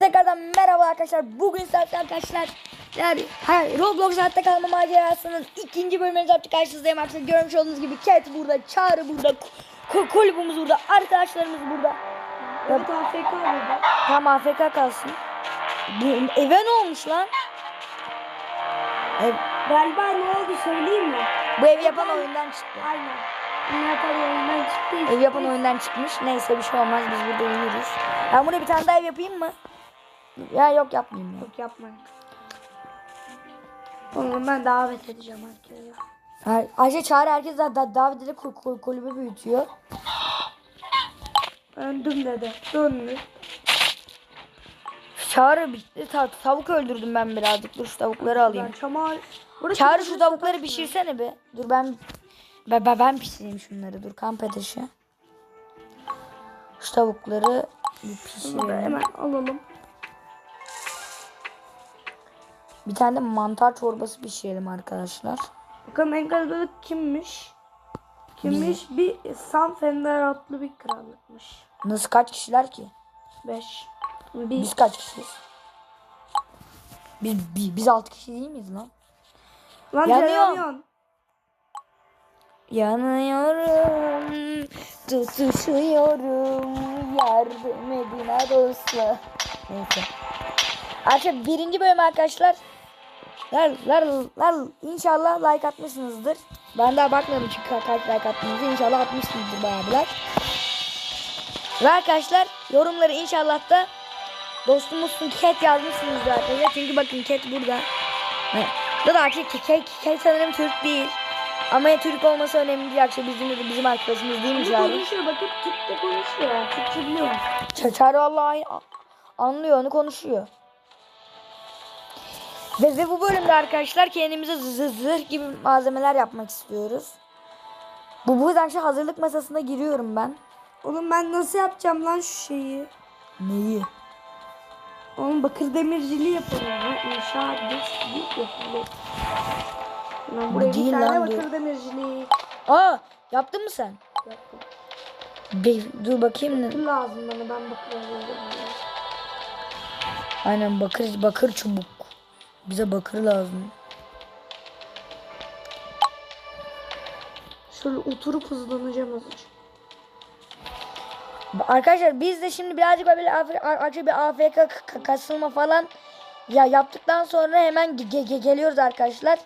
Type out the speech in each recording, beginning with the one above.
Tekrardan merhaba arkadaşlar. Bugün sizlerle arkadaşlar yani hayır, Roblox hayatta kalma macerasının ikinci bölümünü yaptık karşınızdayım arkadaşlar. Görmüş olduğunuz gibi Cat burada, Çağrı burada, kulübümüz burada, arkadaşlarımız burada. Evet AFK burada. Tam AFK kalsın. Bu eve ne olmuş lan? Ev, Galiba ne oldu söyleyeyim mi? bu ev yapan oyundan çıktı. Aynen. Ev yapan oyundan çıkmış. Neyse bir şey olmaz biz burada uyuruz. Ben buraya bir tane daha ev yapayım mı? Ya yok yapmayayım ya. Yok yapmayın. Oğlum ben davet edeceğim herkese. Her, Ayşe çağır herkes da, da davet edip kul- kul- kulübü büyütüyor. Döndüm dede. Döndüm. Çağrı bitti. Ta- tavuk öldürdüm ben birazcık. Dur şu tavukları alayım. Burası Çağrı şu tavukları pişirsene be. Dur ben ben, ben, ben pişireyim şunları. Dur kamp ateşi. Şu tavukları bir pişirelim. Hemen alalım. Bir tane de mantar çorbası pişirelim arkadaşlar. Bakalım en kalabalık kimmiş? Kimmiş? Bir San Fender adlı bir krallıkmış. Nasıl kaç kişiler ki? 5. Bir. Biz kaç kişiyiz? Biz, biz, biz 6 kişi değil miyiz lan? Lan Yanıyor. yanıyor. Yanıyorum, tutuşuyorum, yardım edin dostlar. Neyse. Arkadaşlar birinci bölüm arkadaşlar. Lar, lar, lar, inşallah like atmışsınızdır. Ben daha bakmadım çünkü ka- kaç like attığınızı. İnşallah atmışsınızdır abiler. Ve arkadaşlar yorumları inşallah da dostumuzsun Cat yazmışsınızdır arkadaşlar. Çünkü bakın Cat burada. Evet. Da da Cat, Cat, Cat sanırım Türk değil. Ama Türk olması önemli değil. Akşam bizim, bizim arkadaşımız değil mi Çağrı? konuşuyor bakın Türkçe konuşuyor. Türkçe biliyor Çağrı vallahi anlıyor onu konuşuyor. Ve, ve bu bölümde arkadaşlar kendimize zı- zırh gibi malzemeler yapmak istiyoruz. Bu bu şu hazırlık masasına giriyorum ben. Oğlum ben nasıl yapacağım lan şu şeyi? Neyi? Oğlum bakır demirciliği yapalım. İnşaat değil yapalım. Ben buraya değil bir tane lan, bakır demirciliği Aa yaptın mı sen? yaptım. Bir, dur bakayım. Bakır lazım bana ben bakır alıyorum. Aynen bakır bakır çubuk. Bize bakır lazım. Şöyle oturup hızlanacağım azıcık. Arkadaşlar biz de şimdi birazcık böyle Arkadaşlar bir AFK kasılma falan ya yaptıktan sonra hemen ge- ge- ge- geliyoruz arkadaşlar.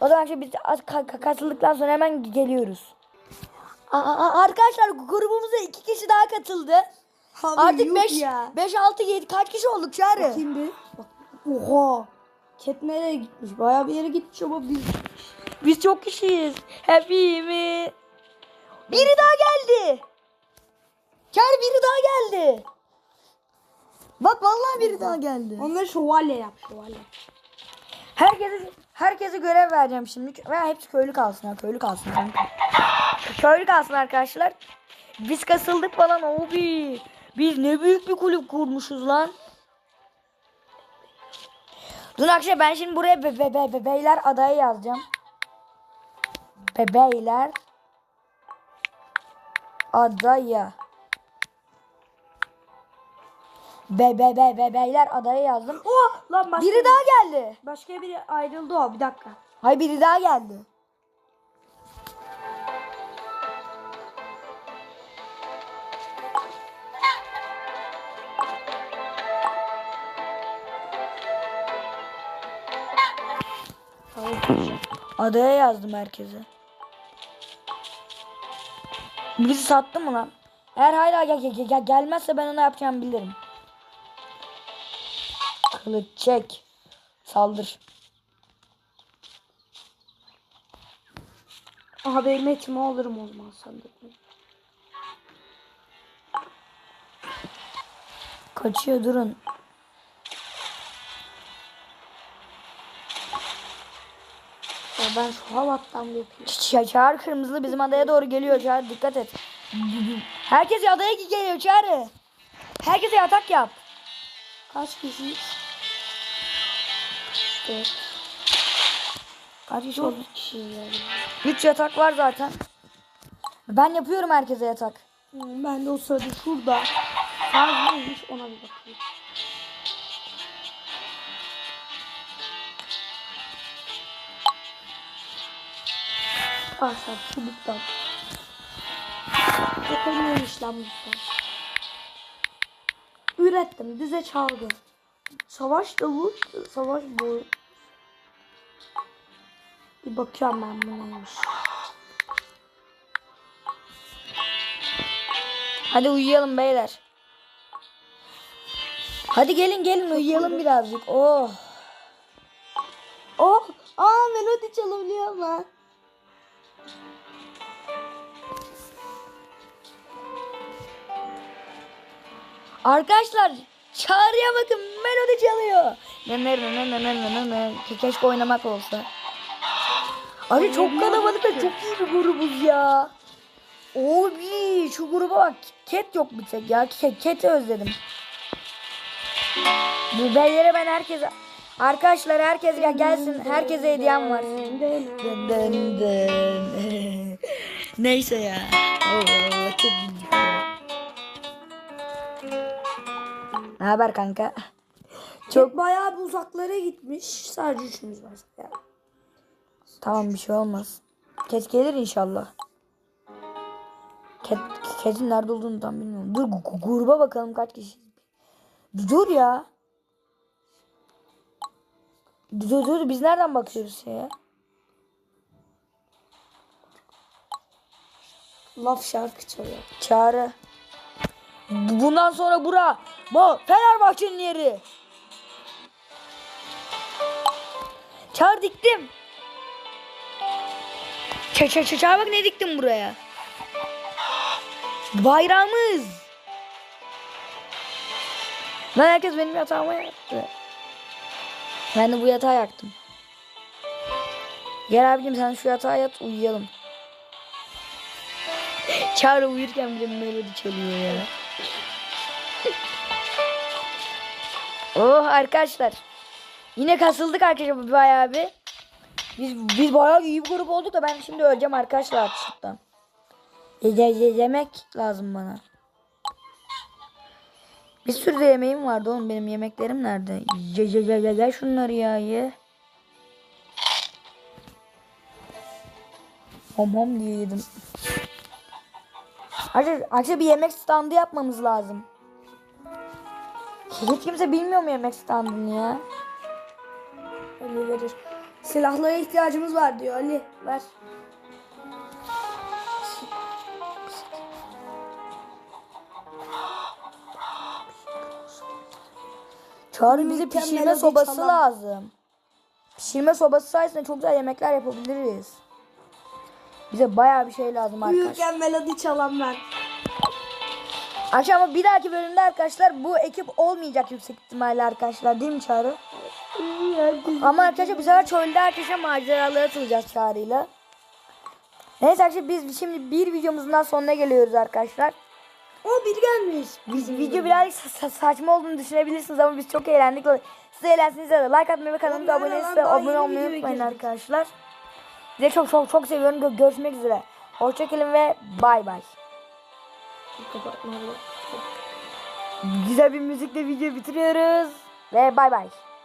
O zaman işte biz kasıldıktan sonra hemen ge- geliyoruz. Aa, arkadaşlar grubumuza iki kişi daha katıldı. Artık 5 5 6 7 kaç kişi olduk Çağrı? Kim bir? Oha. Nereye gitmiş? Bayağı bir yere gitmiş ama biz Biz çok kişiyiz. Hepimiz. Biri daha geldi. Çağrı biri daha geldi. Bak vallahi biri daha geldi. onları şövalye yap şövalye. Herkese herkese görev vereceğim şimdi. Ve hepsi köylü kalsın ha. Köylü kalsın. köylü kalsın arkadaşlar. Biz kasıldık falan abi. Biz ne büyük bir kulüp kurmuşuz lan. Dur arkadaşlar ben şimdi buraya be, be, be, be- beyler adayı yazacağım. Bebeyler adaya. Be, be, be, be, beyler adaya yazdım. Oh lan başka Biri daha geldi. başka biri ayrıldı o bir dakika. Hayır biri daha geldi. Adaya yazdım herkese. Bizi sattı mı lan? Eğer hala gel- gel- gel- gelmezse ben ona yapacağımı bilirim. Kılıç çek. Saldır. Aha benim etimi alırım o zaman sandıkla. Kaçıyor durun. Ya ben şu halattan. Ç- Çağrı kırmızılı bizim adaya doğru geliyor Çağrı dikkat et. Herkes adaya geliyor Çağrı. Herkese yatak yap. Kaç kişiyiz? İşte Kaç kişi oldu? 4 kişiyiz yani. 3 yatak var zaten. Ben yapıyorum herkese yatak. Ben de o sırada şurada fazlaymış ona bir bakayım. Ahşap çubuktan. Dokunmuyormuş lan bu. Ürettim. Dize çalgı. Savaş davul. Savaş bu. Bir bakıyorum ben bu neymiş. Hadi uyuyalım beyler. Hadi gelin gelin uyuyalım birazcık. Oh. Oh! Aa melodi çalabiliyor ama. Arkadaşlar çağrıya bakın melodi çalıyor. Ne ne ne ne ne ne ne ne. Ke- Keşke oynamak olsa. Abi çok kalabalık ve çok iyi bir grubuz ya. Oy şu gruba bak. Ket yok bir tek ya. Ket, Ket'i özledim. Bu beylere ben herkese Arkadaşlar herkes ya gelsin. Herkese hediyem var. Neyse ya. Allah çok güldük Ne haber kanka? Çok bayağı bir uzaklara gitmiş. Sadece üçümüz var. Ya. Tamam bir şey olmaz. Ket gelir inşallah. Ket, Ket'in nerede olduğunu tam bilmiyorum. Dur gruba bakalım kaç kişi. Dur ya. Dur dur biz nereden bakıyoruz ya? Laf şarkı çalıyor. Çağrı. Bu- Bundan sonra bura. Bu Fenerbahçe'nin yeri. Çağır diktim. Çağır çağır çağır çağır bak ne diktim buraya. Bayrağımız. Lan herkes benim yatağıma yattı. Ben de bu yatağı yaktım. Gel abicim sen şu yatağa yat uyuyalım. Çağrı uyurken bile melodi çalıyor ya. Oh arkadaşlar. Yine kasıldık arkadaşlar bayağı bir. Biz, biz bayağı iyi bir grup olduk da ben şimdi öleceğim arkadaşlar açlıktan. Ye, ye- yemek lazım bana. Bir sürü de yemeğim vardı oğlum benim yemeklerim nerede? Ye ye ye ye, ye şunları ya ye. Hom hom diye yedim. Arkadaşlar, arkadaşlar bir yemek standı yapmamız lazım. Hiç kimse bilmiyor mu yemek standını ya? Ali verir. Silahlara ihtiyacımız var diyor Ali. Ver. Çağrı bize pişirme sobası çalan. lazım. Pişirme sobası sayesinde çok güzel yemekler yapabiliriz. Bize bayağı bir şey lazım arkadaşlar. Uyurken melodi çalan ben. Akşam ama bir dahaki bölümde arkadaşlar bu ekip olmayacak yüksek ihtimalle arkadaşlar değil mi Çağrı? Ama arkadaşlar bu sefer çölde arkadaşlar maceralara atılacağız Çağrı'yla. Neyse arkadaşlar biz şimdi bir videomuzun daha sonuna geliyoruz arkadaşlar. O bir gelmiş. Biz video birazcık sa- sa- saçma olduğunu düşünebilirsiniz ama biz çok eğlendik. Siz eğlensiniz de like atmayı ve kanalımıza abone abone olmayı unutmayın arkadaşlar. Size çok çok çok seviyorum. Gö- Görüşmek üzere. Hoşçakalın ve bay bay. Güzel bir müzikle video bitiriyoruz. Ve bay bay.